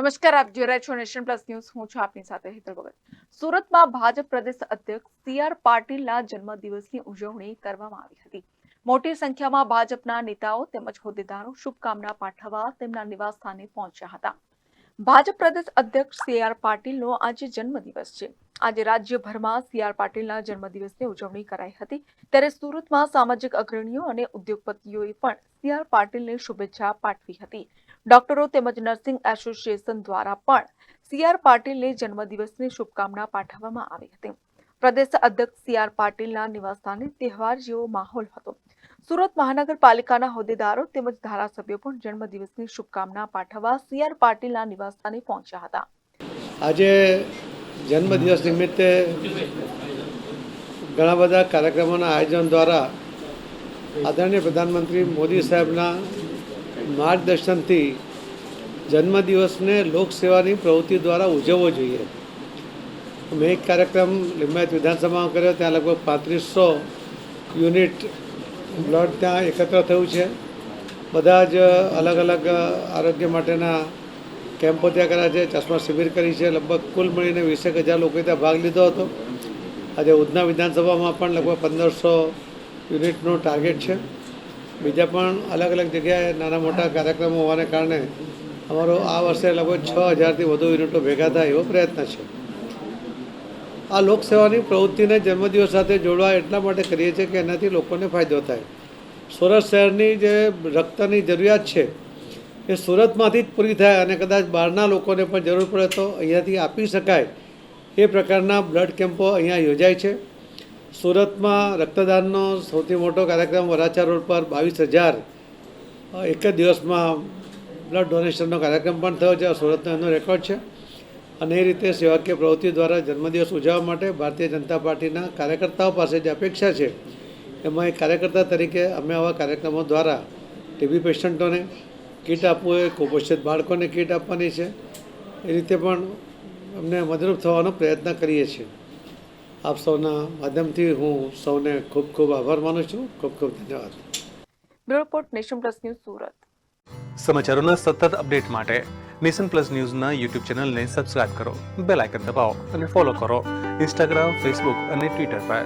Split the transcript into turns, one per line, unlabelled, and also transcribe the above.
નમસ્કાર, આપ જોઈ રહ્યા છો નેશન પ્લસ ન્યૂઝ. હું છું આપની સાથે હેતલ ભગત. સુરતમાં ભાજપ પ્રદેશ અધ્યક્ષ સી આર પાટીલના જન્મદિવસની ઉજવણી કરવામાં આવી હતી. મોટી સંખ્યામાં ભાજપના નેતાઓ તેમજ હોદ્દેદારો શુભકામના પાઠવવા તેમના નિવાસસ્થાને પહોંચ્યા હતા. ભાજપ પ્રદેશ અધ્યક્ષ સી આર પાટીલનો આજે જન્મદિવસ છે. આજે રાજ્યભરમાં સી આર પાટીલના જન્મદિવસની ઉજવણી કરાઈ હતી. ત્યારે સુરતમાં સામાજિક અગ્રણીઓ અને ઉદ્યોગપતિઓએ પણ સી આર પાટીલને શુભેચ્છા પાઠવી હતી. ડોક્ટરો તેમજ નર્સિંગ એસોસિએશન દ્વારા પણ સી આર પાટીલને જન્મદિવસની શુભકામના પાઠવવામાં આવી હતી. પ્રદેશ અધ્યક્ષ સી આર પાટીલના નિવાસસ્થાને તહેવાર જેવો માહોલ હતો. સુરત મહાનગરપાલિકાના હોદ્દેદારો તેમજ ધારાસભ્યો પણ જન્મદિવસની શુભકામના પાઠવવા સી આર પાટીલના નિવાસસ્થાને પહોંચ્યા હતા.
આજે જન્મદિવસ નિમિત્તે ઘણા બધા કાર્યક્રમોના આયોજન દ્વારા આદરણીય પ્રધાનમંત્રી મોદી સાહેબના માર્ગદર્શનથી જન્મદિવસને લોકસેવાની પ્રવૃત્તિ દ્વારા ઉજવવો જોઈએ. મેં એક કાર્યક્રમ લિંબાયત વિધાનસભામાં કર્યો, ત્યાં લગભગ પાંત્રીસો યુનિટ બ્લડ ત્યાં એકત્ર થયું છે. બધા જ અલગ અલગ આરોગ્ય માટેના કેમ્પો ત્યાં કર્યા છે. ચશ્મા શિબિર કરી છે. લગભગ કુલ મળીને વીસેક હજાર લોકોએ ત્યાં ભાગ લીધો હતો. આજે ઉધના વિધાનસભામાં પણ લગભગ પંદરસો યુનિટનું ટાર્ગેટ છે. બીજા પણ અલગ અલગ જગ્યાએ નાના મોટા કાર્યક્રમો હોવાને કારણે અમારો આ વર્ષે લગભગ છ હજારથી વધુ યુનિટો ભેગા થાય એવો પ્રયત્ન છે. આ લોકસેવાની પ્રવૃત્તિને જન્મદિવસ સાથે જોડવા એટલા માટે કરીએ છીએ કે એનાથી લોકોને ફાયદો થાય. સુરત શહેરની જે રક્તની જરૂરિયાત છે, એ સુરતમાંથી જ પૂરી થાય અને કદાચ બહારના લોકોને પણ જરૂર પડે તો અહીંયાથી આપી શકાય એ પ્રકારના બ્લડ કેમ્પો અહીંયા યોજાય છે. સુરતમાં રક્તદાનનો સૌથી મોટો કાર્યક્રમ વરાછા રોડ પર બાવીસ હજાર એક જ દિવસમાં બ્લડ ડોનેશનનો કાર્યક્રમ પણ થયો છે. સુરતનો એનો રેકોર્ડ છે. અને એ રીતે સેવાકીય પ્રવૃત્તિ દ્વારા જન્મદિવસ ઉજવવા માટે ભારતીય જનતા પાર્ટીના કાર્યકર્તાઓ પાસે જે અપેક્ષા છે, એમાં એક કાર્યકર્તા તરીકે અમે આવા કાર્યક્રમો દ્વારા ટીબી પેશન્ટોને કીટ આપવું એ કુપોષિત બાળકોને કીટ આપવાની છે. એ રીતે પણ અમને મદદરૂપ થવાનો પ્રયત્ન કરીએ છીએ. આપ સૌના માધ્યમથી હું સૌને ખૂબ ખૂબ આભાર માનું છું. ખૂબ ખૂબ ધન્યવાદ.
Bureau report nation plus news Surat.
સમાચારોના સતત અપડેટ માટે નેશન પ્લસ ન્યૂઝના યુટ્યુબ ચેનલને સબસ્ક્રાઇબ કરો બેલ આઇકન દબાવો અને ફોલો કરો. ઇન્સ્ટાગ્રામ ફેસબુક અને ટ્વિટર પર.